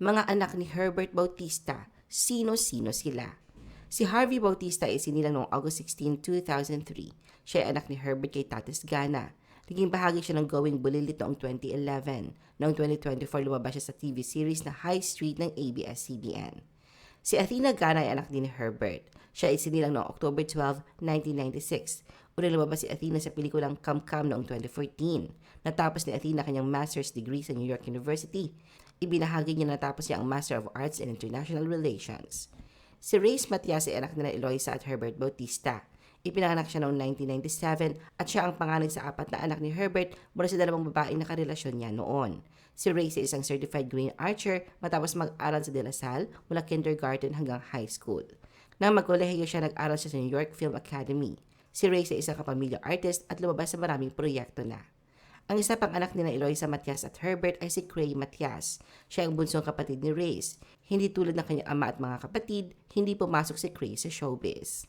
Mga anak ni Herbert Bautista, sino-sino sila? Si Harvey Bautista ay sinilang noong August 16, 2003. Siya ay anak ni Herbert kay Tatis Gana. Naging bahagi siya ng Going Bulilit noong 2011. Noong 2024, lumabas siya sa TV series na High Street ng ABS-CBN. Si Athena Gana ay anak din ni Herbert. Siya ay sinilang noong October 12, 1996. Unang lumabas si Athena sa pelikulang Come Come noong 2014. Natapos ni Athena kanyang master's degree sa New York University. Ibinahagi niya na natapos niya ang Master of Arts in International Relations. Si Reyes Matias ay anak nila Eloisa at Herbert Bautista. Ipinanganak siya noong 1997 at siya ang panganay sa apat na anak ni Herbert mula sa dalawang babaeng nakarelasyon niya noon. Si Reyes ay isang certified green archer matapos mag-aral sa De La Salle mula kindergarten hanggang high school. Nang magkolehiyo siya, nag-aral siya sa New York Film Academy. Si Reyes ay isang kapamilya artist at lumabas sa maraming proyekto na. Ang isa pang anak nila Eloisa Matias at Herbert ay si Cray Matias. Siya ang bunsong kapatid ni Reyes. Hindi tulad ng kanyang ama at mga kapatid, hindi pumasok si Cray sa showbiz.